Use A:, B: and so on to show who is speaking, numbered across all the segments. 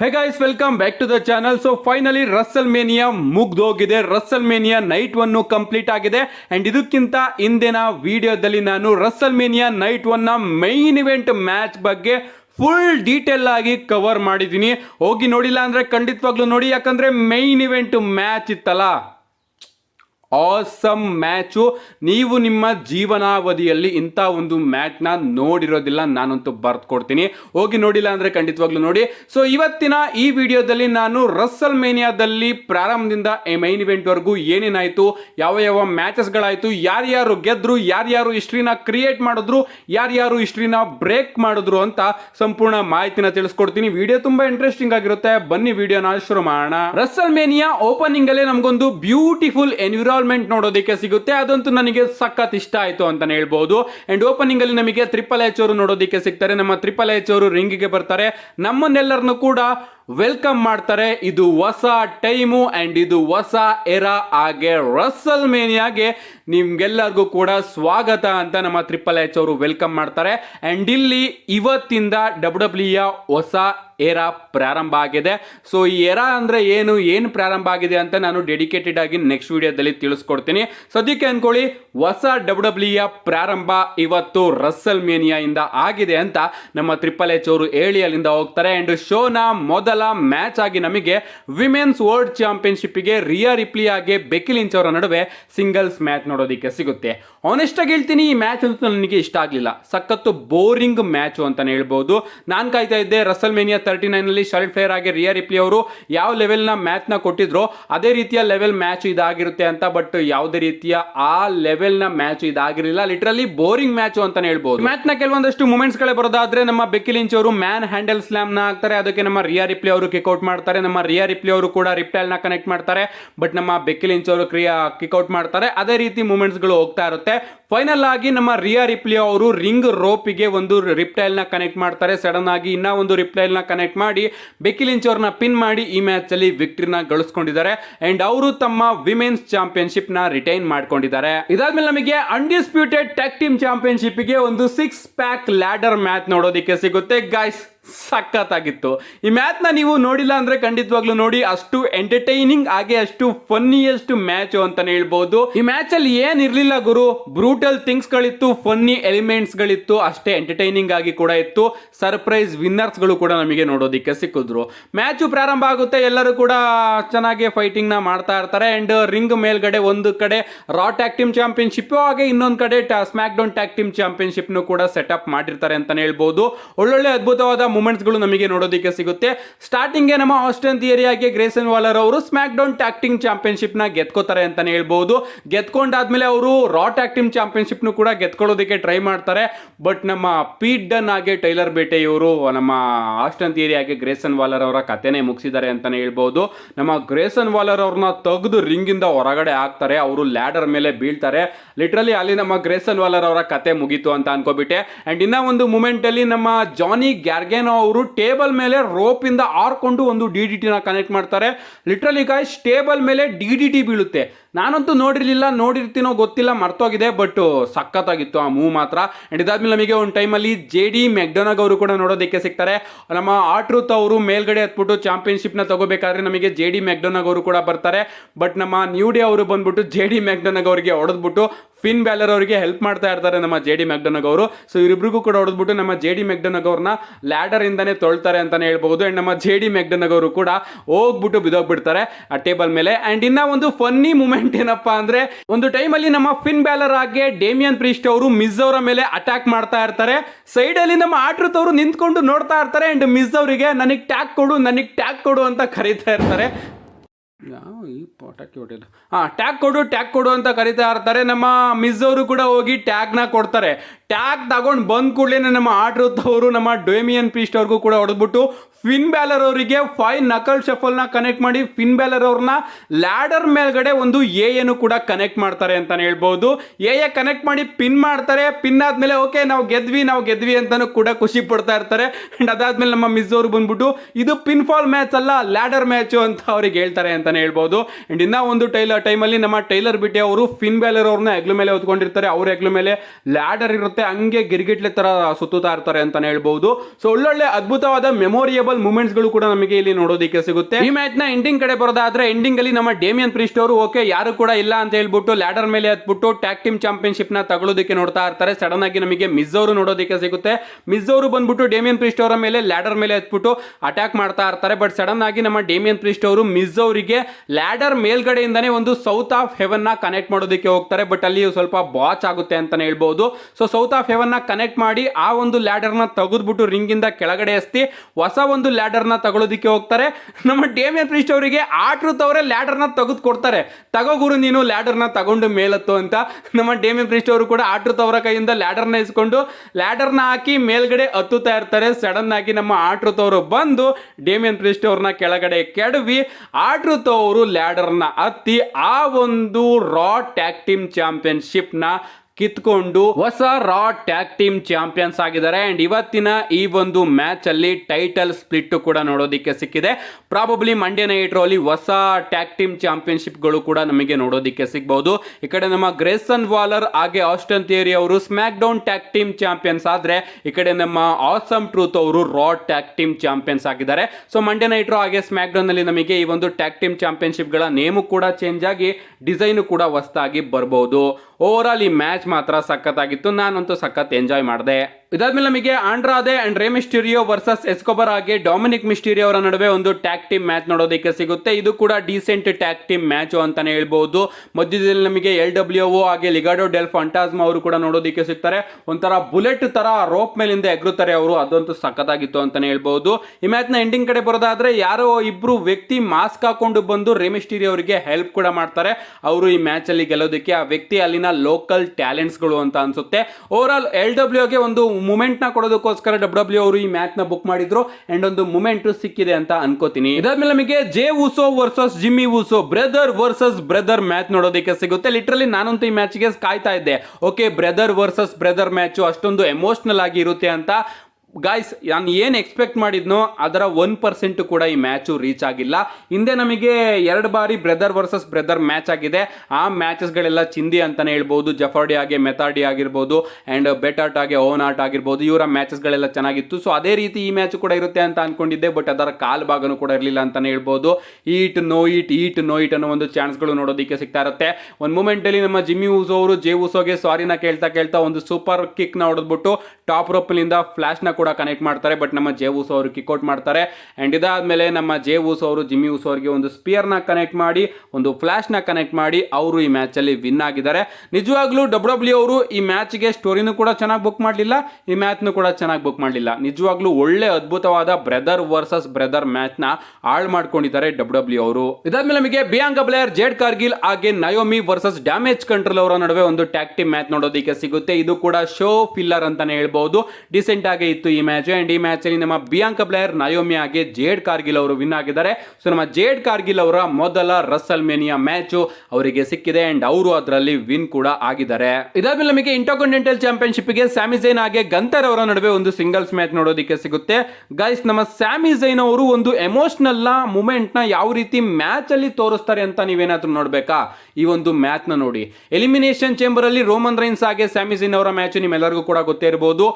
A: Hey guys welcome back to the channel so finally WrestleMania ಮುಗ್ದೋಗಿದೆ WrestleMania night one complete ಆಗಿದೆ. And ಇದಕ್ಕಿಂತ ಹಿಂದಿನ ವಿಡಿಯೋದಲ್ಲಿ ನಾನು WrestleMania ನೈಟ್ನ ಮೈನ್ ಇವೆಂಟ್ ಮ್ಯಾಚ್ ಬಗ್ಗೆ ಫುಲ್ ಡೀಟೇಲ್ ಆಗಿ ಕವರ್ ಮಾಡಿದ್ದೀನಿ. ಹೋಗಿ ನೋಡಿಲ್ಲ ಅಂದ್ರೆ ಖಂಡಿತವಾಗ್ಲೂ ನೋಡಿ, ಯಾಕಂದ್ರೆ ಮೈನ್ ಇವೆಂಟ್ ಮ್ಯಾಚ್ ಇತ್ತಲ್ಲ. ಆಸಮ್ ಮ್ಯಾಚು ನೀವು ನಿಮ್ಮ ಜೀವನಾವಧಿಯಲ್ಲಿ ಇಂಥ ಒಂದು ಮ್ಯಾಚ್ನ ನೋಡಿರೋದಿಲ್ಲ, ನಾನಂತೂ ಬರ್ದು ಕೊಡ್ತೀನಿ ಹೋಗಿ ನೋಡಿಲ್ಲ ಅಂದರೆ ಖಂಡಿತವಾಗ್ಲೂ ನೋಡಿ. ಸೊ ಇವತ್ತಿನ ಈ ವಿಡಿಯೋದಲ್ಲಿ ನಾನು ರಸ್ಸಲ್ ಮೇನಿಯಾದಲ್ಲಿ ಪ್ರಾರಂಭದಿಂದ ಮೈನ್ ಇವೆಂಟ್ವರೆಗೂ ಏನೇನಾಯಿತು, ಯಾವ ಯಾವ ಮ್ಯಾಚಸ್ಗಳಾಯಿತು ಯಾರ್ಯಾರು ಗೆದ್ರು ಯಾರ್ಯಾರು ಹಿಸ್ಟ್ರಿನ ಕ್ರಿಯೇಟ್ ಮಾಡಿದ್ರು ಯಾರ್ಯಾರು ಹಿಸ್ಟ್ರಿನ ಬ್ರೇಕ್ ಮಾಡಿದ್ರು ಅಂತ ಸಂಪೂರ್ಣ ಮಾಹಿತಿನ ತಿಳಿಸ್ಕೊಡ್ತೀನಿ. ವಿಡಿಯೋ ತುಂಬ ಇಂಟ್ರೆಸ್ಟಿಂಗ್ ಆಗಿರುತ್ತೆ. ಬನ್ನಿ ವಿಡಿಯೋನ ಶುರು ಮಾಡೋಣ. ರಸ್ಸಲ್ ಮೇನಿಯಾ ಓಪನಿಂಗಲ್ಲೇ ನಮಗೊಂದು ಬ್ಯೂಟಿಫುಲ್ ಎನ್ವಿರಾನ್ಮೆಂಟ್ ನೋಡೋದಕ್ಕೆ ಸಿಗುತ್ತೆ. ಅದಂತೂ ನನಗೆ ಸಖತ್ ಇಷ್ಟ ಆಯಿತು ಅಂತಾನೆ ಹೇಳ್ಬೋದು. ಅಂಡ್ ಓಪನಿಂಗ್ ಅಲ್ಲಿ ನಮಗೆ ತ್ರಿಪಲ್ ಎಚ್ ಅವರು ನೋಡೋದಕ್ಕೆ ಸಿಗ್ತಾರೆ. ನಮ್ಮ ತ್ರಿಪಲ್ ಎಚ್ ಅವರು ರಿಂಗಿಗೆ ಬರ್ತಾರೆ. ನಮ್ಮನ್ನೆಲ್ಲರನ್ನು ಕೂಡ ವೆಲ್ಕಮ್ ಮಾಡ್ತಾರೆ. ಇದು ಹೊಸ ಟೈಮು ಅಂಡ್ ಇದು ಹೊಸ ಎರಾ ಹಾಗೆ ರಸಲ್ ಮೇನಿಯಾಗೆ ನಿಮ್ಗೆಲ್ಲರಿಗೂ ಕೂಡ ಸ್ವಾಗತ ಅಂತ ನಮ್ಮ ತ್ರಿಪಲ್ ಎಚ್ ಅವರು ವೆಲ್ಕಮ್ ಮಾಡ್ತಾರೆ. ಅಂಡ್ ಇಲ್ಲಿ ಇವತ್ತಿಂದ ಡಬ್ಲ್ಯೂ ಡಬ್ಲ್ಯೂ ಹೊಸ ಏರಾ ಪ್ರಾರಂಭ ಆಗಿದೆ. ಸೊ ಈ ಏರಾ ಅಂದ್ರೆ ಏನು ಏನು ಪ್ರಾರಂಭ ಆಗಿದೆ ಅಂತ ನಾನು ಡೆಡಿಕೇಟೆಡ್ ಆಗಿ ನೆಕ್ಸ್ಟ್ ವಿಡಿಯೋದಲ್ಲಿ ತಿಳಿಸ್ಕೊಡ್ತೀನಿ. ಸದ್ಯಕ್ಕೆ ಅನ್ಕೊಳ್ಳಿ ಹೊಸ ಡಬ್ಲ್ಯೂ ಡಬ್ಲ್ಯೂ ಪ್ರಾರಂಭ ಇವತ್ತು ರಸ್ಸಲ್ ಇಂದ ಆಗಿದೆ ಅಂತ ನಮ್ಮ ತ್ರಿಪಲ್ ಎಚ್ ಅವರು ಹೇಳಿ ಅಲ್ಲಿಂದ ಹೋಗ್ತಾರೆ. ಅಂಡ್ ಶೋನ ಮೊದಲ ಮ್ಯಾಚ್ ಆಗಿ ನಮಗೆ ವಿಮೆನ್ಸ್ ವರ್ಲ್ಡ್ ಚಾಂಪಿಯನ್ಶಿಪ್ಗೆ ರಿಯಾ ರಿಪ್ಲಿಯಾಗೆ ಬೆಕಿಲಿಂಚ್ ಅವರ ನಡುವೆ ಸಿಂಗಲ್ಸ್ ಮ್ಯಾಚ್ ನೋಡೋದಕ್ಕೆ ಸಿಗುತ್ತೆ. ಆನೆಸ್ಟ್ ಆಗಿ ಹೇಳ್ತೀನಿ, ಈ ಮ್ಯಾಚ್ ಅಂತೂ ನನಗೆ ಇಷ್ಟ ಆಗಲಿಲ್ಲ. ಸಖತ್ತು ಬೋರಿಂಗ್ ಮ್ಯಾಚು ಅಂತಲೇ ಹೇಳ್ಬೋದು. ನಾನು ಕಾಯ್ತಾ ಇದ್ದೆ ರಸಲ್ ಮೇನಿಯಾ ತರ್ಟಿ ನೈನಲ್ಲಿ ಶರ್ಟ್ ಫೇರ್ ಆಗಿ ರಿಯಾ ರಿಪ್ಲಿ ಅವರು ಯಾವ ಲೆವೆಲ್ನ ಮ್ಯಾಚ್ನ ಕೊಟ್ಟಿದ್ರು, ಅದೇ ರೀತಿಯ ಲೆವೆಲ್ ಮ್ಯಾಚ್ ಇದಾಗಿರುತ್ತೆ ಅಂತ ಬಟ್ ಯಾವುದೇ ರೀತಿಯ ಆ ಲೆವೆಲ್ನ ಮ್ಯಾಚ್ ಇದಾಗಿರಲಿಲ್ಲ. ಲಿಟ್ರಲಿ ಬೋರಿಂಗ್ ಮ್ಯಾಚು ಅಂತಲೇ ಹೇಳ್ಬೋದು. ಮ್ಯಾಚ್ನ ಕೆಲವೊಂದಷ್ಟು ಮೂಮೆಂಟ್ಸ್ಗಳೇ ಬರೋದಾದರೆ, ನಮ್ಮ ಬೆಕ್ಕಿಲಿಂಚ್ ಅವರು ಮ್ಯಾನ್ ಹ್ಯಾಂಡಲ್ ಸ್ಲಾಮ್ನ ಹಾಕ್ತಾರೆ. ಅದಕ್ಕೆ ನಮ್ಮ ರಿಯಾ ರಿಪ್ಲಿ ಅವರು ಕಿಕ್ಔಟ್ ಮಾಡ್ತಾರೆ. ನಮ್ಮ ರಿಯಾ ರಿಪ್ಲಿ ಅವರು ಕೂಡ ರಿಪ್ಟೈಲ್ನ ಕನೆಕ್ಟ್ ಮಾಡ್ತಾರೆ. ಬಟ್ ನಮ್ಮ ಬೆಕ್ಕಿಲಿಂಚ್ ಅವರು ಕ್ರಿಯಾ ಕಿಕ್ಔಟ್ ಮಾಡ್ತಾರೆ. ಅದೇ ರೀತಿ ಮೂಮೆಂಟ್ಸ್ಗಳು ಹೋಗ್ತಾ ಇರುತ್ತೆ. there ಫೈನಲ್ ಆಗಿ ನಮ್ಮ ರಿಯಾ ರಿಪ್ಲಿ ಅವರು ರಿಂಗ್ ರೋಪಿಗೆ ಒಂದು ರಿಪ್ಟೈಲ್ನ ಕನೆಕ್ಟ್ ಮಾಡ್ತಾರೆ. ಸಡನ್ ಆಗಿ ಇನ್ನೂ ಒಂದು ರಿಪ್ಟೈಲ್ನ ಕನೆಕ್ಟ್ ಮಾಡಿ ಬೆಕ್ಕಿಲಿಂಚ್ ಅವ್ರನ್ನ ಪಿನ್ ಮಾಡಿ ಈ ಮ್ಯಾಚ್ ಅಲ್ಲಿ ವಿಕ್ಟ್ರಿನ ಗಳಿಸ್ಕೊಂಡಿದ್ದಾರೆ. ಅಂಡ್ ಅವರು ತಮ್ಮ ವಿಮೆನ್ಸ್ ಚಾಂಪಿಯನ್ಶಿಪ್ನ ರಿಟೈನ್ ಮಾಡ್ಕೊಂಡಿದ್ದಾರೆ. ಇದಾದ್ಮೇಲೆ ನಮಗೆ ಅನ್ಡಿಸ್ಪ್ಯೂಟೆಡ್ ಟ್ಯಾಕ್ ಟೀಮ್ ಚಾಂಪಿಯನ್ಶಿಪ್ಗೆ ಒಂದು ಸಿಕ್ಸ್ ಪ್ಯಾಕ್ ಲ್ಯಾಡರ್ ಮ್ಯಾಚ್ ನೋಡೋದಕ್ಕೆ ಸಿಗುತ್ತೆ. ಗಾಯ್ಸ್ ಸಖತ್ತಾಗಿತ್ತು. ಈ ಮ್ಯಾಚ್ನ ನೀವು ನೋಡಿಲ್ಲ ಅಂದ್ರೆ ಖಂಡಿತವಾಗ್ಲೂ ನೋಡಿ, ಅಷ್ಟು ಎಂಟರ್ಟೈನಿಂಗ್ ಹಾಗೆ ಅಷ್ಟು ಫನ್ನಿಯೆಸ್ಟ್ ಮ್ಯಾಚ್ ಅಂತಾನೆ ಹೇಳ್ಬೋದು. ಈ ಮ್ಯಾಚ್ ಅಲ್ಲಿ ಏನ್ ಇರ್ಲಿಲ್ಲ ಗುರು? ಬ್ರೂಟಲ್ ಥಿಂಗ್ಸ್ ಗಳಿತ್ತು ಫನ್ನಿ ಎಲಿಮೆಂಟ್ಸ್ ಗಳಿತ್ತು, ಅಷ್ಟೇ ಎಂಟರ್ಟೈನಿಂಗ್ ಆಗಿ ಕೂಡ ಇತ್ತು. ಸರ್ಪ್ರೈಸ್ ವಿನ್ನರ್ಸ್ಗಳು ಕೂಡ ನಮಗೆ ನೋಡೋದಕ್ಕೆ ಸಿಕ್ಕಿದ್ರು. ಮ್ಯಾಚು ಪ್ರಾರಂಭ ಆಗುತ್ತೆ, ಎಲ್ಲರೂ ಕೂಡ ಚೆನ್ನಾಗಿ ಫೈಟಿಂಗ್ನ ಮಾಡ್ತಾ ಇರ್ತಾರೆ. ಅಂಡ್ ರಿಂಗ್ ಮೇಲ್ಗಡೆ ಒಂದು ಕಡೆ ರಾ ಟ್ಯಾಕ್ ಟೀಮ್ ಚಾಂಪಿಯನ್ಶಿಪ್ ಹಾಗೆ ಇನ್ನೊಂದು ಕಡೆ SmackDown tag team championship ನು ಕೂಡ ಸೆಟಪ್ ಮಾಡಿರ್ತಾರೆ ಅಂತಾನೆ ಹೇಳ್ಬೋದು. ಒಳ್ಳೊಳ್ಳೆ ಅದ್ಭುತವಾದ ಮೂಮೆಂಟ್ಸ್ಗಳು ನಮಗೆ ನೋಡೋದಕ್ಕೆ ಸಿಗುತ್ತೆ. ಸ್ಟಾರ್ಟಿಂಗ್ ನಮ್ಮ ಆಸ್ಟ್ರೇನ್ ಥಿಯರಿಯಾಗಿ ಗ್ರೇಸನ್ ವಾಲರ್ ಅವರು ಸ್ಮ್ಯಾಕ್ ಡೌನ್ ಟ್ಯಾಕ್ಟಿಂಗ್ ಚಾಂಪಿಯನ್ಶಿಪ್ನ ಗೆದ್ಕೋತಾರೆ ಅಂತಾನೆ ಹೇಳ್ಬೋದು. ಗೆದ್ಕೊಂಡಾದ್ಮೇಲೆ ಅವರು ರಾ ಟ್ಯಾಕ್ಟಿಂಗ್ ಚಾಂಪಿಯನ್ಶಿಪ್ ನು ಕೂಡ ಗೆದ್ಕೊಳ್ಳೋದಕ್ಕೆ ಟ್ರೈ ಮಾಡ್ತಾರೆ. ಬಟ್ ನಮ್ಮ ಪೀಟ್ ಡನ್ ಆಗಿ ಟೈಲರ್ ಬೇಟೆ ಇವರು, ನಮ್ಮ ಆಸ್ಟನ್ ಆಗಿ ಗ್ರೇಸನ್ ವಾಲರ್ ಅವರ ಕಥೆನೇ ಮುಗಿಸಿದ್ದಾರೆ ಅಂತಲೇ ಹೇಳ್ಬೋದು. ನಮ್ಮ ಗ್ರೇಸನ್ ವಾಲರ್ ಅವ್ರನ್ನ ತೆಗೆದು ರಿಂಗಿಂದ ಹೊರಗಡೆ ಹಾಕ್ತಾರೆ. ಅವರು ಲ್ಯಾಡರ್ ಮೇಲೆ ಬೀಳ್ತಾರೆ. ಲಿಟ್ರಲಿ ಅಲ್ಲಿ ನಮ್ಮ ಗ್ರೇಸನ್ ವಾಲರ್ ಅವರ ಕತೆ ಮುಗೀತು ಅಂತ ಅನ್ಕೋಬಿಟ್ಟೆ. ಅಂಡ್ ಇನ್ನ ಒಂದು ಮೂಮೆಂಟ್ ಅಲ್ಲಿ ನಮ್ಮ ಜಾನಿ ಗ್ಯಾರ್ಗೇನೋ ಅವರು ಟೇಬಲ್ ಮೇಲೆ ರೋಪ್ ಇಂದ ಆರ್ಕೊಂಡು ಒಂದು ಡಿ ಡಿ ಟಿನ ಕನೆಕ್ಟ್ ಮಾಡ್ತಾರೆ. ಲಿಟ್ರಲಿ ಗಾಯ್ಸ್ ಟೇಬಲ್ ಮೇಲೆ ಡಿ ಡಿ ಟಿ ಬೀಳುತ್ತೆ. ನಾನಂತೂ ನೋಡಿರ್ಲಿಲ್ಲ, ನೋಡಿರ್ತೀನೋ ಗೊತ್ತಿಲ್ಲ, ಮರ್ತೋಗಿದೆ. ಬಟ್ ಸಖತ್ತಾಗಿತ್ತು ಆ ಮೂವ್ ಮಾತ್ರ. ಆ್ಯಂಡ್ ಇದಾದ್ಮೇಲೆ ನಮಗೆ ಒಂದು ಟೈಮಲ್ಲಿ ಜೆ ಡಿ ಮೆಕ್ಡೊನಾಗ್ ಅವರು ಕೂಡ ನೋಡೋದಕ್ಕೆ ಸಿಗ್ತಾರೆ. ನಮ್ಮ ಆಟ್ರೂತ್ ಅವರು ಮೇಲ್ಗಡೆ ಹತ್ಬಿಟ್ಟು ಚಾಂಪಿಯನ್ಶಿಪ್ನ ತಗೋಬೇಕಾದ್ರೆ ನಮಗೆ ಜೆ ಡಿ ಮೆಕ್ಡೊನಾಗ್ ಅವರು ಕೂಡ ಬರ್ತಾರೆ. ಬಟ್ ನಮ್ಮ ನ್ಯೂ ಡೇ ಅವರು ಬಂದ್ಬಿಟ್ಟು ಜೆ ಡಿ ಮೆಕ್ಡೊನಾಗ್ ಅವರಿಗೆ ಹೊಡೆದ್ಬಿಟ್ಟು ಫಿನ್ ಬ್ಯಾಲರ್ ಅವರಿಗೆ ಹೆಲ್ಪ್ ಮಾಡ್ತಾ ಇರ್ತಾರೆ ನಮ್ಮ ಜೆ ಡಿ ಮೆಕ್ಡೊನಾಗ್ ಅವರು. ಸೊ ಇವರಿಬ್ರಿಗೂ ಕೂಡ ಹೊಡೆದ್ಬಿಟ್ಟು ನಮ್ಮ ಜೆ ಡಿ ಮೆಕ್ಡೊನಾಗ್ ಅವ್ರನ್ನ ಲ್ಯಾಡರ್ ಇಂದಾನೆ ತೊಳ್ತಾರೆ ಅಂತಾನೆ ಹೇಳ್ಬಹುದು. ಅಂಡ್ ನಮ್ಮ ಜೆ ಡಿ ಅವರು ಕೂಡ ಹೋಗ್ಬಿಟ್ಟು ಬಿದೋಗ್ಬಿಡ್ತಾರೆ ಆ ಟೇಬಲ್ ಮೇಲೆ. ಅಂಡ್ ಇನ್ನ ಒಂದು ಫನ್ನಿ ಮೂಮೆಂಟ್ ಏನಪ್ಪಾ ಅಂದ್ರೆ, ಒಂದು ಟೈಮಲ್ಲಿ ನಮ್ಮ ಫಿನ್ ಬ್ಯಾಲರ್ ಆಗಿ ಡೇಮಿಯನ್ ಪ್ರೀಸ್ಟ್ ಅವರು ಮಿಸ್ ಅವರ ಮೇಲೆ ಅಟ್ಯಾಕ್ ಮಾಡ್ತಾ ಇರ್ತಾರೆ. ಸೈಡ್ ಅಲ್ಲಿ ನಮ್ಮ ಆಟೃತ್ ಅವರು ನಿಂತ್ಕೊಂಡು ನೋಡ್ತಾ ಇರ್ತಾರೆ. ಅಂಡ್ ಮಿಸ್ ಅವರಿಗೆ, ನನಗೆ ಟ್ಯಾಗ್ ಕೊಡು, ನನಗೆ ಟ್ಯಾಗ್ ಕೊಡು ಅಂತ ಕರೀತಾ ಇರ್ತಾರೆ. ಯಾವ ಈ ಪಟಾಕಿ ಹೊಡೆಯೋದು ಹಾಂ ಟ್ಯಾಗ್ ಕೊಡು ಟ್ಯಾಗ್ ಕೊಡು ಅಂತ ಕರಿತಾ ಇರ್ತಾರೆ. ನಮ್ಮ ಮಿಸ್ ಅವರು ಕೂಡ ಹೋಗಿ ಟ್ಯಾಗ್ನ ಕೊಡ್ತಾರೆ. ಟ್ಯಾಗ್ ತಗೊಂಡು ಬಂದ ಕೂಡಲೇ ನಮ್ಮ ಆರ್ಡ್ರದವರು ನಮ್ಮ ಡೊಮಿಯನ್ ಪೀಸ್ಟ್ ಅವ್ರಿಗೂ ಕೂಡ ಹೊಡೆದ್ಬಿಟ್ಟು ಫಿನ್ ಬ್ಯಾಲರ್ ಅವರಿಗೆ ಫೈವ್ ನಕಲ್ ಶಫಲ್ನ ಕನೆಕ್ಟ್ ಮಾಡಿ ಫಿನ್ ಬ್ಯಾಲರ್ ಅವ್ರನ್ನ ಲ್ಯಾಡರ್ ಮೇಲ್ಗಡೆ ಒಂದು ಎ ಎನು ಕೂಡ ಕನೆಕ್ಟ್ ಮಾಡ್ತಾರೆ ಅಂತಲೇ ಹೇಳ್ಬೋದು. ಎ ಎ ಕನೆಕ್ಟ್ ಮಾಡಿ ಪಿನ್ ಮಾಡ್ತಾರೆ. ಪಿನ್ ಆದ್ಮೇಲೆ ಓಕೆ ನಾವು ಗೆದ್ವಿ ನಾವು ಗೆದ್ವಿ ಅಂತಲೂ ಕೂಡ ಖುಷಿ ಪಡ್ತಾ ಇರ್ತಾರೆ. ಅಂಡ್ ಅದಾದ್ಮೇಲೆ ನಮ್ಮ ಮಿಸ್ ಅವರು ಬಂದ್ಬಿಟ್ಟು, ಇದು ಪಿನ್ ಫಾಲ್ ಮ್ಯಾಚ್ ಅಲ್ಲ ಲ್ಯಾಡರ್ ಮ್ಯಾಚು ಅಂತ ಅವ್ರಿಗೆ ಹೇಳ್ತಾರೆ ಅಂತಲೇ ಹೇಳ್ಬೋದು. ಅಂಡ್ ಇನ್ನ ಒಂದು ಟೈಲರ್ ಟೈಮಲ್ಲಿ ನಮ್ಮ ಟೈಲರ್ ಬಿಟ್ಟೆ ಅವರು ಫಿನ್ ಬ್ಯಾಲರ್ ಅವ್ರನ್ನ ಹೆಗ್ಲು ಮೇಲೆ ಹೊತ್ಕೊಂಡಿರ್ತಾರೆ. ಅವ್ರ ಹೆಗ್ಲು ಮೇಲೆ ಲ್ಯಾಡರ್ ಇರುತ್ತೆ. ಹಂಗೆ ಗಿರ್ಗಿಟ್ಲೆ ತರ ಸುತ್ತುತ್ತಾ ಇರ್ತಾರೆ ಅಂತಲೇ ಹೇಳ್ಬೋದು. ಸೊ ಒಳ್ಳೊಳ್ಳೆ ಅದ್ಭುತವಾದ ಮೆಮೊರಿಯಬಲ್ ಮೆಮೊರೇಬಲ್ ಮೂಮೆಂಟ್ಸ್ಗಳು ಕೂಡ ನಮಗೆ ಇಲ್ಲಿ ನೋಡೋದಕ್ಕೆ ಸಿಗುತ್ತೆ. ಈ ಮ್ಯಾಚ್ನ ಎಂಡಿಂಗ್ ಕಡೆ ಬರೋದಾದ್ರೆ ಎಂಡಿಂಗ್ ಅಲ್ಲಿ ನಮ್ಮ ಡೇಮಿಯನ್ ಪ್ರಿಸ್ಟ್ ಅವರು ಓಕೆ ಯಾರು ಕೂಡ ಇಲ್ಲ ಅಂತ ಹೇಳ್ಬಿಟ್ಟು ಲ್ಯಾಡರ್ ಮೇಲೆ ಹತ್ಬಿಟ್ಟು ಟ್ಯಾಕ್ ಟೀಮ್ ಚಾಂಪಿಯನ್ಶಿಪ್ನ ತಗೊಳ್ಳೋದಕ್ಕೆ ನೋಡ್ತಾ ಇರ್ತಾರೆ. ಸಡನ್ ಆಗಿ ನಮಗೆ ಮಿಸ್ ಅವರು ನೋಡೋದಕ್ಕೆ ಸಿಗುತ್ತೆ. ಮಿಸ್ ಅವರು ಬಂದ್ಬಿಟ್ಟು ಡೇಮಿಯನ್ ಪ್ರಿಸ್ಟ್ ಅವರ ಮೇಲೆ ಲ್ಯಾಡರ್ ಮೇಲೆ ಹತ್ಬಿಟ್ಟು ಅಟ್ಯಾಕ್ ಮಾಡ್ತಾ ಇರ್ತಾರೆ. ಬಟ್ ಸಡನ್ ಆಗಿ ನಮ್ಮ ಡೇಮಿಯನ್ ಪ್ರಿಸ್ಟ್ ಅವರು ಮಿಸ್ ಅವರಿಗೆ ಲ್ಯಾಡರ್ ಮೇಲ್ಗಡೆಯಿಂದಾನೇ ಒಂದು ಸೌತ್ ಆಫ್ ಹೆವನ್ನ ಕನೆಕ್ಟ್ ಮಾಡೋದಕ್ಕೆ ಹೋಗ್ತಾರೆ. ಬಟ್ ಅಲ್ಲಿ ಸ್ವಲ್ಪ ಬಾಚ್ ಆಗುತ್ತೆ ಅಂತಾನೆ ಹೇಳ್ಬಹುದು ಸೊ ಸೌತ್ ಆಫ್ ಹೆವನ್ನ ಕನೆಕ್ಟ್ ಮಾಡಿ ಆ ಒಂದು ಲ್ಯಾಡರ್ನ ತೆಗೆದ್ಬಿಟ್ಟು ರಿಂಗ್ ಇಂದ ಕೆಳಗಡೆ ಹಸ್ತಿ ಹೊಸ ಒಂದು ಲ್ಯಾಡರ್ ಲ್ಯಾಡರ್ನ ತಗೊಳ್ಳೋದಕ್ಕೆ ಹೋಗ್ತಾರೆ. ನಮ್ಮ ಡೇಮಿಯನ್ ಪ್ರಿಸ್ಟ್ ಅವರಿಗೆ ಆಟ್ರುತ್ ಅವರೇ ಲ್ಯಾಡರ್ನ ನ ತೆಗೆದು ಕೊಡ್ತಾರೆ ತಗೋ ಗುರು, ನೀನು ಲ್ಯಾಡರ್ನ ತಗೊಂಡು ಮೇಲತ್ತು ಅಂತ. ನಮ್ಮ ಡೇಮಿಯನ್ ಪ್ರಿಸ್ಟ್ ಅವರು ಕೂಡ ಆಟ್ರುತ್ ಅವರ ಕೈಯಿಂದ ಲ್ಯಾಡರ್ನ ಇಸ್ಕೊಂಡು ಲ್ಯಾಡರ್ನ ಹಾಕಿ ಮೇಲ್ಗಡೆ ಹತ್ತುತ್ತಾ ಇರ್ತಾರೆ. ಸಡನ್ ಆಗಿ ನಮ್ಮ ಆಟ್ರುತ್ ಅವರು ಬಂದು ಡೇಮಿಯನ್ ಪ್ರಿಸ್ಟ್ ಅವ್ರನ್ನ ಕೆಳಗಡೆ ಕೆಡವಿ. ಆಟ್ರುತ್ ಅವರು ಲ್ಯಾಡರ್ನ ಹತ್ತಿ ಆ ಒಂದು ರಾ ಟ್ಯಾಗ್ ಟೀಮ್ ಚಾಂಪಿಯನ್ಶಿಪ್ನ ಕಿತ್ಕೊಂಡು ಹೊಸ ರಾ ಟ್ಯಾಗ್ ಟೀಮ್ ಚಾಂಪಿಯನ್ಸ್ ಆಗಿದ್ದಾರೆ. ಅಂಡ್ ಇವತ್ತಿನ ಈ ಒಂದು ಮ್ಯಾಚ್ ಅಲ್ಲಿ ಟೈಟಲ್ ಸ್ಪ್ಲಿಟ್ ಕೂಡ ನೋಡೋದಿಕ್ಕೆ ಸಿಕ್ಕಿದೆ. ಪ್ರಾಬಬ್ಲಿ ಮಂಡ್ಯ ನೈಟ್ ಅಲ್ಲಿ ಹೊಸ ಟ್ಯಾಗ್ ಟೀಮ್ ಚಾಂಪಿಯನ್ಶಿಪ್ಗಳು ಕೂಡ ನಮಗೆ ನೋಡೋದಕ್ಕೆ ಸಿಗಬಹುದು ಈ ಕಡೆ ನಮ್ಮ ಗ್ರೇಸನ್ ವಾಲರ್ ಹಾಗೆ ಆಸ್ಟನ್ ಥಿಯರಿ ಅವರು SmackDown tag team champions ಆದ್ರೆ, ಈ ಕಡೆ ನಮ್ಮ ಆಸಮ್ ಟ್ರೂತ್ ಅವರು ರಾ ಟ್ಯಾಗ್ ಟೀಮ್ ಚಾಂಪಿಯನ್ಸ್ ಆಗಿದ್ದಾರೆ. ಸೊ ಮಂಡ್ಯ ನೈಟ್ ರೋ ಹಾಗೆ ಸ್ಮ್ಯಾಕ್ ಡೌನ್ ನಮಗೆ ಈ ಒಂದು ಟ್ಯಾಗ್ ಟೀಮ್ ಚಾಂಪಿಯನ್ಶಿಪ್ಗಳ ನೇಮು ಕೂಡ ಚೇಂಜ್ ಆಗಿ ಡಿಸೈನ್ ಕೂಡ ಹೊಸದಾಗಿ ಬರಬಹುದು ಓವರ್ ಆಲ್ ಈ ಮ್ಯಾಚ್ ಮಾತ್ರ ಸಖತ್ತಾಗಿತ್ತು. ನಾನಂತೂ ಸಖತ್ ಎಂಜಾಯ್ ಮಾಡಿದೆ. ಇದಾದ್ಮೇಲೆ ನಮಗೆ Andrade and Rey Mysterio versus Escobar ಆಗಿ ಡೊಮಿನಿಕ್ ಮಿಸ್ಟೀರಿಯೋ ಅವರ ನಡುವೆ ಒಂದು ಟ್ಯಾಕ್ ಟೀಮ್ ಮ್ಯಾಚ್ ನೋಡೋದಕ್ಕೆ ಸಿಗುತ್ತೆ. ಇದು ಕೂಡ ಡೀಸೆಂಟ್ ಟ್ಯಾಕ್ ಟೀಮ್ ಮ್ಯಾಚ್ ಅಂತಾನೆ ಹೇಳ್ಬಹುದು ಮಧ್ಯದಲ್ಲಿ ನಮಗೆ ಎಲ್ ಡಬ್ಲ್ಯೂ ಹಾಗೆ ಲಿಗಾಡೋ ಡೆಲ್ ಫಂಟಾಸ್ಮ ಅವರು ಕೂಡ ನೋಡೋದಕ್ಕೆ ಸಿಗ್ತಾರೆ. ಒಂಥರ ಬುಲೆಟ್ ತರ ರೋಪ್ ಮೇಲಿಂದ ಎಗರುತ್ತಾರೆ ಅವರು. ಅದಂತೂ ಸಖತ್ತಾಗಿತ್ತು ಅಂತಾನೆ ಹೇಳ್ಬಹುದು ಈ ಮ್ಯಾಚ್ನ ಎಂಡಿಂಗ್ ಕಡೆ ಬರೋದಾದ್ರೆ ಯಾರೋ ಇಬ್ರು ವ್ಯಕ್ತಿ ಮಾಸ್ಕ್ ಹಾಕೊಂಡು ಬಂದು ರೆಮಿಸ್ಟೀರಿ ಅವರಿಗೆ ಹೆಲ್ಪ್ ಕೂಡ ಮಾಡ್ತಾರೆ. ಅವರು ಈ ಮ್ಯಾಚ್ ಅಲ್ಲಿ ಗೆಲ್ಲೋದಕ್ಕೆ ಆ ವ್ಯಕ್ತಿ ಅಲ್ಲಿನ ಲೋಕಲ್ ಟ್ಯಾಲೆಂಟ್ಸ್ಗಳು ಅಂತ ಅನ್ಸುತ್ತೆ. ಓವರ್ ಆಲ್ ಎಲ್ ಡಬ್ಲ್ಯೂಗೆ ಒಂದು ಮೂಮೆಂಟ್ನ ಕೊಡೋದಕ್ಕೋಸ್ಕರ ಡಬ್ಲ್ಯೂ ಡಬ್ಲ್ಯೂ ಅವರು ಈ ಮ್ಯಾಚ್ನ ಬುಕ್ ಮಾಡಿದ್ರು. ಅಂಡ್ ಒಂದು ಮೂಮೆಂಟ್ ಸಿಕ್ಕಿದೆ ಅಂತ ಅನ್ಕೋತೀನಿ. ಇದಾದ್ಮೇಲೆ ನಮಗೆ Jey Uso versus Jimmy Uso brother versus brother match ನೋಡೋದಕ್ಕೆ ಸಿಗುತ್ತೆ. ಲಿಟ್ರಲಿ ನಾನಂತೂ ಈ ಮ್ಯಾಚ್ಗೆ ಕಾಯ್ತಾ ಇದ್ದೆ. Okay brother versus brother match ಅಷ್ಟೊಂದು ಎಮೋಷನಲ್ ಆಗಿ ಇರುತ್ತೆ ಅಂತ. ಗಾಯ್ಸ್ ನಾನು ಏನು ಎಕ್ಸ್ಪೆಕ್ಟ್ ಮಾಡಿದ್ನೋ ಅದರ ಒನ್ ಪರ್ಸೆಂಟ್ ಕೂಡ ಈ ಮ್ಯಾಚು ರೀಚ್ ಆಗಿಲ್ಲ. ಹಿಂದೆ ನಮಗೆ ಎರಡು ಬಾರಿ ಬ್ರದರ್ ವರ್ಸಸ್ ಬ್ರದರ್ ಮ್ಯಾಚ್ ಆಗಿದೆ. ಆ ಮ್ಯಾಚಸ್ಗಳೆಲ್ಲ ಚಿಂದಿ ಅಂತಾನೆ ಹೇಳ್ಬೋದು. ಜಫರ್ಡಿ ಆಗಿ ಮೆಥಾಡಿ ಆಗಿರ್ಬೋದು ಆ್ಯಂಡ್ ಬೆಟಾಟ್ ಆಗಿ ಓನ್ ಆರ್ಟ್ ಆಗಿರ್ಬೋದು, ಇವರ ಮ್ಯಾಚಸ್ಗಳೆಲ್ಲ ಚೆನ್ನಾಗಿತ್ತು. ಸೊ ಅದೇ ರೀತಿ ಈ ಮ್ಯಾಚ್ ಕೂಡ ಇರುತ್ತೆ ಅಂತ ಅಂದ್ಕೊಂಡಿದ್ದೆ ಬಟ್ ಅದರ ಕಾಲ್ ಭಾಗನೂ ಕೂಡ ಇರಲಿಲ್ಲ ಅಂತಾನೆ ಹೇಳ್ಬೋದು. ಈಟ್ ನೋ ಈಟ್ ಈಟ್ ನೋ ಈಟ್ ಅನ್ನೋ ಒಂದು ಚಾನ್ಸ್ಗಳು ನೋಡೋದಕ್ಕೆ ಸಿಗ್ತಾ ಇರುತ್ತೆ. ಒಂದು ಮೂಮೆಂಟಲ್ಲಿ ನಮ್ಮ ಜಿಮ್ಮಿ ಊಸೋ ಅವರು ಜೆ ಊಸೋಗೆ ಸಾರಿನ ಕೇಳ್ತಾ ಕೇಳ್ತಾ ಒಂದು ಸೂಪರ್ ಕಿಕ್ನ ಹೊಡೆದ್ಬಿಟ್ಟು ಟಾಪ್ ರೋಪ್ನಿಂದ ಫ್ಲಾಶ್ನ ಕೂಡ ಕನೆಕ್ಟ್ ಮಾಡ್ತಾರೆ ಬಟ್ ನಮ್ಮ ಜೆ ಊಸೋ ಅವರು ಕಿಕ್ಔಟ್ ಮಾಡ್ತಾರೆ. ಆ್ಯಂಡ್ ಇದಾದ್ಮೇಲೆ ನಮ್ಮ ಜೆ ಊಸೋ ಅವರು, ಜಿಮ್ಮಿ ಊಸೋ ಅವರಿಗೆ ಒಂದು ಸ್ಪಿಯರ್ನ ಕನೆಕ್ಟ್ ಮಾಡಿ, ಒಂದು ಫ್ಲ್ಯಾಶ್ನ ಕನೆಕ್ಟ್ ಮಾಡಿ ಅವರು ಈ ಮ್ಯಾಚಲ್ಲಿ ವಿನ್ ಆಗಿದ್ದಾರೆ. ನಿಜವಾಗ್ಲೂ ಡಬ್ಲ್ಯೂ ಡಬ್ಲ್ಯೂ ಅವರು ಈ ಮ್ಯಾಚ್ಗೆ ಸ್ಟೋರಿನೂ ಕೂಡ ಚೆನ್ನಾಗಿ ಬುಕ್ ಮಾಡಲಿಲ್ಲ, ಈ ಮ್ಯಾಚ್ನು ಕೂಡ ಚೆನ್ನಾಗಿ ಬುಕ್ ಮಾಡಲಿಲ್ಲ. ನಿಜವಾಗ್ಲೂ ಒಳ್ಳೆ ಅದ್ಭುತವಾದ ಬ್ರದರ್ ವರ್ಸಸ್ ಬ್ರದರ್ ಮ್ಯಾಚ್ನ ಹಾಳು ಮಾಡ್ಕೊಂಡಿದ್ದಾರೆ ಡಬ್ಲ್ಯೂ ಡಬ್ಲ್ಯೂ ಅವರು. ಇದಾದ್ಮೇಲೆ ನಮಗೆ ಬಿಯಾಂಕ ಬ್ಲೇಯರ್ ಜೇಡ್ ಕಾರ್ಗಿಲ್ ಹಾಗೆ ನಯೋಮಿ ವರ್ಸಸ್ ಡ್ಯಾಮೇಜ್ ಕಂಟ್ರೋಲ್ ಅವರ ನಡುವೆ ಒಂದು ಟ್ಯಾಗ್ ಟೀಮ್ ಮ್ಯಾಚ್ ನೋಡೋದಕ್ಕೆ ಸಿಗುತ್ತೆ. ಇದು ಕೂಡ ಶೋ ಫಿಲ್ಲರ್ ಅಂತಾನೆ ಹೇಳ್ಬಹುದು. ಡಿಸೆಂಟ್ ಆಗಿ ಇತ್ತು ಮ್ಯಾಚ್ ಅಂಡ್ ಈ ಮ್ಯಾಚ್ ಅಲ್ಲಿ ನಮ್ಮ ಬಿಯಾಂಕ ಪ್ಲೇಯರ್ ನಯೋಮಿ ಹಾಗೆ ಜೇಡ್ ಕಾರ್ಗಿಲ್ ಅವರು ವಿನ್ ಆಗಿದ್ದಾರೆ. ಸೊ ನಮ್ಮ ಜೇಡ್ ಕಾರ್ಗಿಲ್ ಅವರ ಮೊದಲ ರಸಲ್ ಮೇನಿಯಾ ಮ್ಯಾಚ್ ಅವರಿಗೆ ಸಿಕ್ಕಿದೆ ಅಂಡ್ ಅವರು ಅದರಲ್ಲಿ ವಿನ್ ಕೂಡ ಆಗಿದ್ದಾರೆ. ಇದಾದ್ಮೇಲೆ ನಮಗೆ ಇಂಟರ್ಕಾಂಟಿನೆಂಟಲ್ ಚಾಂಪಿಯನ್ಶಿಪ್ಗೆ ಸ್ಯಾಮಿ ಜೈನ್ ಹಾಗೆ ಗಂತರ್ ಅವರ ನಡುವೆ ಒಂದು ಸಿಂಗಲ್ಸ್ ಮ್ಯಾಚ್ ನೋಡೋದಕ್ಕೆ ಸಿಗುತ್ತೆ. ಗೈಸ್ ನಮ್ಮ ಸ್ಯಾಮಿ ಜೈನ್ ಅವರು ಒಂದು ಎಮೋಷನಲ್ನ ಮೂಮೆಂಟ್ನ ಯಾವ ರೀತಿ ಮ್ಯಾಚ್ ಅಲ್ಲಿ ತೋರಿಸ್ತಾರೆ ಅಂತ ನೀವೇನಾದ್ರೂ ನೋಡ್ಬೇಕಾ? ಈ ಒಂದು ಮ್ಯಾಚ್ನ ನೋಡಿ. ಎಲಿಮಿನೇಷನ್ ಚೇಂಬರ್ ಅಲ್ಲಿ ರೋಮನ್ ರೈನ್ಸ್ ಹಾಗೆ ಸ್ಯಾಮಿ ಜೈನ್ ಅವರ ಮ್ಯಾಚ್ ನಿಮ್ಮೆಲ್ಲರಿಗೂ ಕೂಡ ಗೊತ್ತೇ ಇರಬಹುದು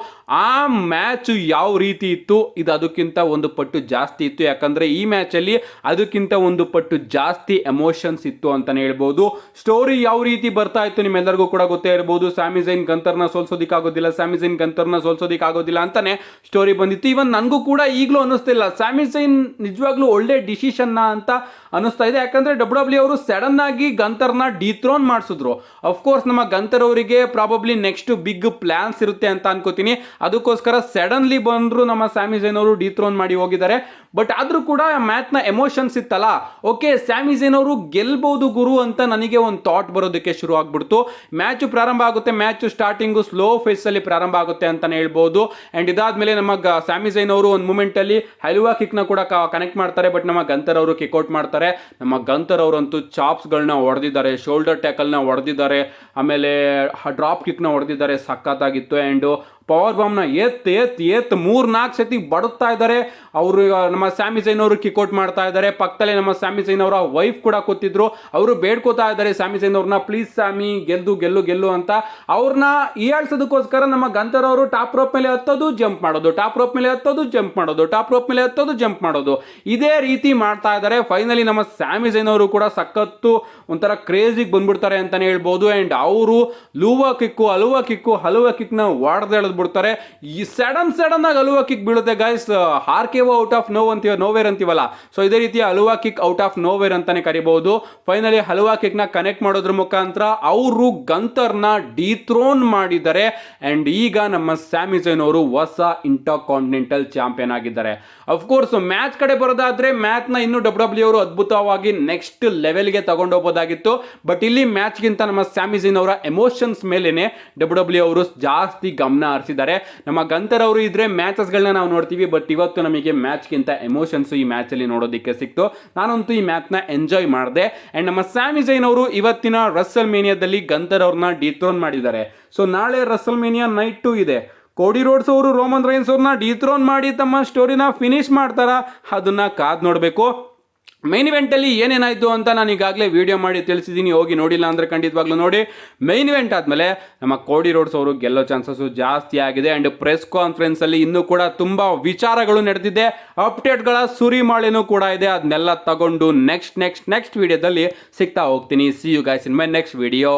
A: ಆ ಮ್ಯಾಚ್ ಯಾವ ರೀತಿ ಇತ್ತು, ಇದು ಅದಕ್ಕಿಂತ ಒಂದು ಪಟ್ಟು ಜಾಸ್ತಿ ಇತ್ತು. ಯಾಕಂದ್ರೆ ಈ ಮ್ಯಾಚ್ ಅಲ್ಲಿ ಅದಕ್ಕಿಂತ ಒಂದು ಪಟ್ಟು ಜಾಸ್ತಿ ಎಮೋಷನ್ಸ್ ಇತ್ತು ಅಂತಲೇ ಹೇಳ್ಬೋದು. ಸ್ಟೋರಿ ಯಾವ ರೀತಿ ಬರ್ತಾ ಇತ್ತು ನಿಮ್ಮೆಲ್ಲರಿಗೂ ಕೂಡ ಗೊತ್ತೇ ಇರಬಹುದು ಸ್ಯಾಮಿಝೈನ್ ಗಂತರ್ನ ಸೋಲ್ಸೋದಿಕ್ ಆಗೋದಿಲ್ಲ ಸ್ಯಾಮಿಸೈನ್ ಗಂತರ್ನ ಸೋಲ್ಸೋದಿಕ್ ಆಗೋದಿಲ್ಲ ಅಂತಾನೆ ಸ್ಟೋರಿ ಬಂದಿತ್ತು. ಇವನ್ ನನಗೂ ಕೂಡ ಈಗಲೂ ಅನ್ನಿಸ್ತಿಲ್ಲ. ಸ್ಯಾಮಿಝೈನ್ ನಿಜವಾಗ್ಲೂ ಒಳ್ಳೆ ಡಿಸಿಷನ್ ಅಂತ ಅನಿಸ್ತಾ ಇದೆ. ಯಾಕಂದ್ರೆ ಡಬ್ಲ್ಯೂ ಡಬ್ಲ್ಯೂ ಅವರು ಸಡನ್ ಆಗಿ ಗಂತರ್ನ ಡಿಥ್ರೋನ್ ಮಾಡಿಸಿದ್ರು. ಅಫ್ಕೋರ್ಸ್ ನಮ್ಮ ಗಂತರ್ ಅವರಿಗೆ ಪ್ರಾಬಬ್ಲಿ ನೆಕ್ಸ್ಟ್ ಬಿಗ್ ಪ್ಲಾನ್ಸ್ ಇರುತ್ತೆ ಅಂತ ಅನ್ಕೋತೀನಿ. ಅದಕ್ಕೋಸ್ಕರ ಸಡನ್ಲಿ ಬಂದ್ರು ನಮ್ಮ ಸ್ಯಾಮಿಸೈನ್ ಅವರು ಡಿಥ್ರೋನ್ ಮಾಡಿ ಹೋಗಿದ್ದಾರೆ. ಬಟ್ ಆದರೂ ಕೂಡ ಮ್ಯಾಚ್ನ ಎಮೋಷನ್ಸ್ ಇತ್ತಲ್ಲ. ಓಕೆ ಸ್ಯಾಮಿಝೇನ್ ಅವರು ಗೆಲ್ಬೋದು ಗುರು ಅಂತ ನನಗೆ ಒಂದು ಥಾಟ್ ಬರೋದಕ್ಕೆ ಶುರು ಆಗ್ಬಿಡ್ತು. ಮ್ಯಾಚು ಪ್ರಾರಂಭ ಆಗುತ್ತೆ ಮ್ಯಾಚು ಸ್ಟಾರ್ಟಿಂಗು ಸ್ಲೋ ಫೇಸಲ್ಲಿ ಪ್ರಾರಂಭ ಆಗುತ್ತೆ ಅಂತಲೇ ಹೇಳ್ಬೋದು. ಆ್ಯಂಡ್ ಇದಾದಮೇಲೆ ನಮ್ಮ ಸ್ಯಾಮಿಸೈನ್ ಅವರು ಒಂದು ಮೂಮೆಂಟಲ್ಲಿ ಹೈಲುವಾ ಕಿಕ್ನ ಕೂಡ ಕನೆಕ್ಟ್ ಮಾಡ್ತಾರೆ ಬಟ್ ನಮ್ಮ ಗಂತರ್ ಅವರು ಕಿಕ್ಔಟ್ ಮಾಡ್ತಾರೆ. ನಮ್ಮ ಗಂತರ್ ಅವರಂತೂ ಚಾಪ್ಸ್ಗಳನ್ನ ಹೊಡೆದಿದ್ದಾರೆ ಶೋಲ್ಡರ್ ಟ್ಯಾಕಲ್ನ ಹೊಡೆದಿದ್ದಾರೆ. ಆಮೇಲೆ ಡ್ರಾಪ್ ಕಿಕ್ನ ಹೊಡೆದಿದ್ದಾರೆ, ಸಖತ್ತಾಗಿತ್ತು. ಆ್ಯಂಡ್ ಪವರ್ ಬಾಂಬ್ನ ಎತ್ ಎತ್ ಎತ್ ಮೂರ್ ನಾಲ್ಕು ಸತಿ ಬಡುತ್ತಾ ಇದ್ದಾರೆ. ಅವರು ನಮ್ಮ ಸ್ಯಾಮಿ ಜೈನ್ ಅವರು ಕಿಕೋಟ್ ಮಾಡ್ತಾ ಇದ್ದಾರೆ. ಪಕ್ಕದಲ್ಲೇ ನಮ್ಮ ಸ್ಯಾಮಿ ಜೈನ್ ಅವರ ವೈಫ್ ಕೂಡ ಕೂತಿದ್ರು. ಅವರು ಬೇಡ್ಕೋತಾ ಇದ್ದಾರೆ ಸ್ಯಾಮಿ ಸೈನ್ ಅವ್ರನ್ನ. ಪ್ಲೀಸ್ ಸ್ಯಾಮಿ ಗೆಲ್ಲು ಗೆಲ್ಲು ಗೆಲ್ಲು ಅಂತ. ಅವ್ರನ್ನ ಏಳ್ಸೋದಕ್ಕೋಸ್ಕರ ನಮ್ಮ ಗಂತರ್ ಅವರು ಟಾಪ್ ರೋಪ್ ಮೇಲೆ ಹತ್ತೋದು, ಜಂಪ್ ಮಾಡೋದು. ಟಾಪ್ ರೋಪ್ ಮೇಲೆ ಹತ್ತೋದು, ಜಂಪ್ ಮಾಡೋದು. ಟಾಪ್ ರೋಪ್ ಮೇಲೆ ಹತ್ತೋದು, ಜಂಪ್ ಮಾಡೋದು. ಇದೇ ರೀತಿ ಮಾಡ್ತಾ ಇದ್ದಾರೆ. ಫೈನಲಿ ನಮ್ಮ ಸ್ಯಾಮಿ ಜೈನ್ ಅವರು ಕೂಡ ಸಖತ್ತು ಒಂಥರ ಕ್ರೇಜಿಗೆ ಬಂದ್ಬಿಡ್ತಾರೆ ಅಂತಾನೆ ಹೇಳ್ಬೋದು. ಅಂಡ್ ಅವರು ಲೂವಾ ಕಿಕ್ಕು ಹಲುವ ಕಿಕ್ಕು, ಹಲುವ ಕಿಕ್ನ ವಾಡ್ದು ಬಿಡ್ತಾರೆ. ಈ ಸಡನ್ ಸಡನ್ ಆಗಿ ಅಲುವಾ ಕಿಕ್ ಬೀಳುತ್ತೆ ಗೈಸ್ ಹಾರ್ಕೆವೋ ಔಟ್ ಆಫ್ ನೋ ಅಂತೀವ ನೋವೇರ್ ಅಂತೀವಲ್ಲ. ಸೊ ಇದೇ ರೀತಿ Aluva kick out of nowhere ಅಂತಾನೆ ಕರಿಬಹುದು. ಫೈನಲಿ ಹಲುವಾ ಕಿಕ್ನ ಕನೆಕ್ಟ್ ಮಾಡೋದ್ರ ಮುಖಾಂತರ ಅವರು ಗಂತರ್ನ ಡಿಥ್ರೋನ್ ಮಾಡಿದ್ದಾರೆ. ಅಂಡ್ ಈಗ ನಮ್ಮ ಸ್ಯಾಮಿ ಜೈನ್ ಅವರು ಹೊಸ ಇಂಟರ್ ಕಾಂಟಿನೆಂಟಲ್ ಚಾಂಪಿಯನ್ ಆಗಿದ್ದಾರೆ ಅಫ್ಕೋರ್ಸ್ ಮ್ಯಾಚ್ ಕಡೆ ಬರೋದಾದ್ರೆ ಮ್ಯಾಚ್ನ ಇನ್ನು ಡಬ್ಲ್ಯೂ ಡಬ್ಲ್ಯೂ ಅವರು ಅದ್ಭುತವಾಗಿ ನೆಕ್ಸ್ಟ್ ಲೆವೆಲ್ಗೆ ತಗೊಂಡೋಗ್ಬೋದಾಗಿತ್ತು ಬಟ್ ಇಲ್ಲಿ ಮ್ಯಾಚ್ಗಿಂತ ನಮ್ಮ ಸ್ಯಾಮಿಜಿನ್ ಅವರ ಎಮೋಷನ್ಸ್ ಮೇಲೇನೆ ಡಬ್ಲ್ಯೂ ಡಬ್ಲ್ಯೂ ಅವರು ಜಾಸ್ತಿ ಗಮನ ಹರಿಸಿದ್ದಾರೆ ನಮ್ಮ ಗಂತರ್ ಅವರು ಇದ್ರೆ ಮ್ಯಾಚಸ್ಗಳನ್ನ ನಾವು ನೋಡ್ತೀವಿ ಬಟ್ ಇವತ್ತು ನಮಗೆ ಮ್ಯಾಚ್ಗಿಂತ ಎಮೋಷನ್ಸ್ ಈ ಮ್ಯಾಚಲ್ಲಿ ನೋಡೋದಕ್ಕೆ ಸಿಕ್ತು. ನಾನಂತೂ ಈ ಮ್ಯಾಚ್ನ ಎಂಜಾಯ್ ಮಾಡಿದೆ. ಅಂಡ್ ನಮ್ಮ ಸ್ಯಾಮಿ ಜೈನ್ ಅವರು ಇವತ್ತಿನ ರಸ್ಸಲ್ ಮೇನಿಯಾದಲ್ಲಿ ಗಂತರ್ ಅವ್ರನ್ನ ಡಿಥ್ರೋನ್ ಮಾಡಿದ್ದಾರೆ. ಸೊ ನಾಳೆ ರಸಲ್ ಮೇನಿಯಾ ನೈಟ್ ಟು ಇದೆ. ಕೋಡಿ ರೋಡ್ಸ್ ಅವರು ರೋಮನ್ ರೈನ್ಸ್ ಅವ್ರನ್ನ ಡಿಥ್ರೋನ್ ಮಾಡಿ ತಮ್ಮ ಸ್ಟೋರಿನ ಫಿನಿಶ್ ಮಾಡ್ತಾರ? ಅದನ್ನ ಕಾದ್ ನೋಡಬೇಕು. ಮೈನ್ ಇವೆಂಟಲ್ಲಿ ಏನೇನಾಯಿತು ಅಂತ ನಾನು ಈಗಾಗಲೇ ವಿಡಿಯೋ ಮಾಡಿ ತಿಳಿಸಿದ್ದೀನಿ. ಹೋಗಿ ನೋಡಿಲ್ಲ ಅಂದರೆ ಖಂಡಿತವಾಗ್ಲೂ ನೋಡಿ. ಮೈನ್ ಇವೆಂಟ್ ಆದಮೇಲೆ ನಮ್ಮ ಕೋಡಿ ರೋಡ್ಸ್ ಅವರು ಗೆಲ್ಲೋ ಚಾನ್ಸಸ್ಸು ಜಾಸ್ತಿ ಆಗಿದೆ ಆ್ಯಂಡ್ ಪ್ರೆಸ್ ಕಾನ್ಫರೆನ್ಸಲ್ಲಿ ಇನ್ನೂ ಕೂಡ ತುಂಬ ವಿಚಾರಗಳು ನಡೆದಿದೆ. ಅಪ್ಡೇಟ್ಗಳ ಸುರಿಮಾಳೆನೂ ಕೂಡ ಇದೆ. ಅದನ್ನೆಲ್ಲ ತಗೊಂಡು ನೆಕ್ಸ್ಟ್ ನೆಕ್ಸ್ಟ್ ನೆಕ್ಸ್ಟ್ ವಿಡಿಯೋದಲ್ಲಿ ಸಿಗ್ತಾ ಹೋಗ್ತೀನಿ. See you guys in my next video